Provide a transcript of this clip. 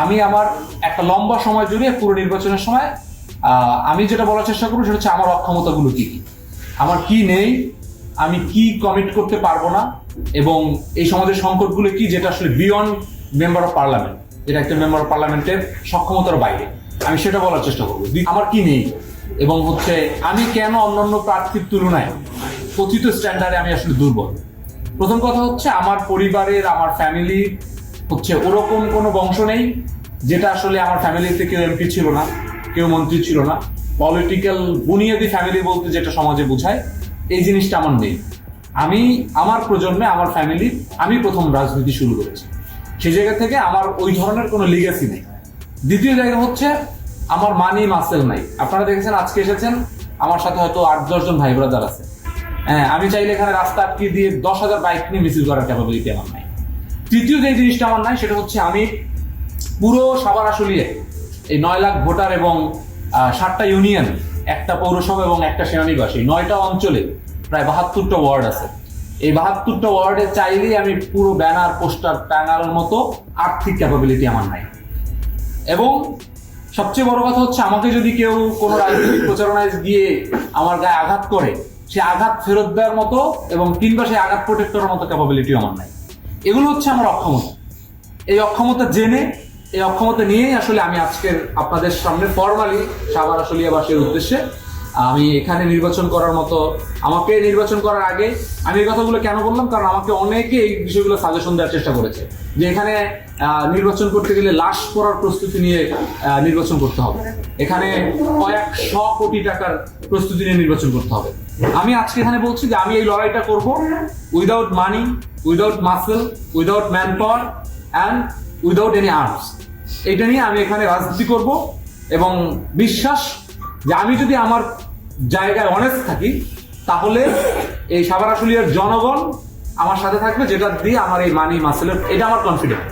আমি আমার একটা লম্বা সময় জুড়ে পুরো নির্বাচনের সময় আমি যেটা বলার চেষ্টা করব সেটা হচ্ছে আমার অক্ষমতাগুলো কি কি? আমার কি নেই, আমি কি কমিট করতে পারব না, এবং এই সমাজের সংকটগুলো কি যেটা আসলে বিয়ন্ড মেম্বার অফ পার্লামেন্ট যেটা একটা মেম্বার অফ পার্লামেন্টের সক্ষমতার বাইরে। আমি সেটা বলার চেষ্টা করব। আমার কি নেই? এবং হচ্ছে আমি কেন অন্যান্য প্রার্থীর তুলনায় কথিত স্ট্যান্ডার্ডে আমি আসলে দুর্বল? প্রথম কথা হচ্ছে আমার পরিবারের, আমার ফ্যামিলি হচ্ছে ওরকম কোনো বংশ নেই যেটা আসলে আমার ফ্যামিলিতে কেউ এমপি ছিল না, কেউ মন্ত্রী ছিল না। পলিটিক্যাল বুনিয়াদি ফ্যামিলি বলতে যেটা সমাজে বোঝায়, এই জিনিসটা আমার নেই। আমি, আমার প্রজন্মে, আমার ফ্যামিলি আমি প্রথম রাজনীতি শুরু করেছি। সেই জায়গা থেকে আমার ওই ধরনের কোনো লিগাসি নেই। দ্বিতীয় জায়গা হচ্ছে, আমার মানি মাসেল নাই। আপনারা দেখেছেন, আজকে এসেছেন, আমার সাথে হয়তো আট দশজন ভাই ব্রাদার আছে। হ্যাঁ আমি চাইলে এখানে রাস্তা আটকে দিয়ে দশ হাজার বাইক নিয়ে মিছিল করার ক্যাপাবিলিটি আমার নাই। তৃতীয় যে জিনিসটা আমার নাই, সেটা হচ্ছে আমি পুরো সাবার আসলিয়ে এই নয় লাখ ভোটার এবং ষাটটা ইউনিয়ন, একটা পৌরসভা এবং একটা সেনানিবাস, এই নয়টা অঞ্চলে প্রায় বাহাত্তরটা ওয়ার্ড আছে। এই বাহাত্তরটা ওয়ার্ডে চাইলেই আমি পুরো ব্যানার, পোস্টার টাঙানোর মতো আর্থিক ক্যাপাবিলিটি আমার নাই। এবং সবচেয়ে বড় কথা হচ্ছে আমাকে যদি কেউ কোনো রাজনৈতিক প্রচারণায় গিয়ে আমার গায়ে আঘাত করে, সে আঘাত ফেরত দেওয়ার মতো এবং কিংবা সেই আঘাত প্রোটেক্ট করার মতো ক্যাপাবিলিটি আমার নাই। এগুলো হচ্ছে আমার অক্ষমতা। এই অক্ষমতা জেনে, এই অক্ষমতা নিয়েই আসলে আমি আজকের আপনাদের সামনে ফর্মালি সাবার আসলিয়াবাসীর উদ্দেশ্যে আমি এখানে নির্বাচন করার মতো, আমাকে নির্বাচন করার আগে আমি এই কথাগুলো কেন বললাম? কারণ আমাকে অনেকে এই বিষয়গুলো সাজেশন দেওয়ার চেষ্টা করেছে। যে এখানে নির্বাচন করতে গেলে লাশ পড়ার প্রস্তুতি নিয়ে নির্বাচন করতে হবে। এখানে কয়েক শ কোটি টাকার প্রস্তুতি নিয়ে নির্বাচন করতে হবে। আমি আজকে এখানে বলছি যে আমি এই লড়াইটা করব without money without muscle without man power and without any arms এটা নিয়ে আমি এখানে রাজনীতি করব এবং বিশ্বাস যে আমি যদি আমার জায়গায় অনেস্ট থাকি, তাহলে এই সাবারাশুলিয়ার জনগণ আমার সাথে থাকবে, যেটা দিয়ে আমার এই মানি মাসেলের এটা আমার কনফিডেন্ট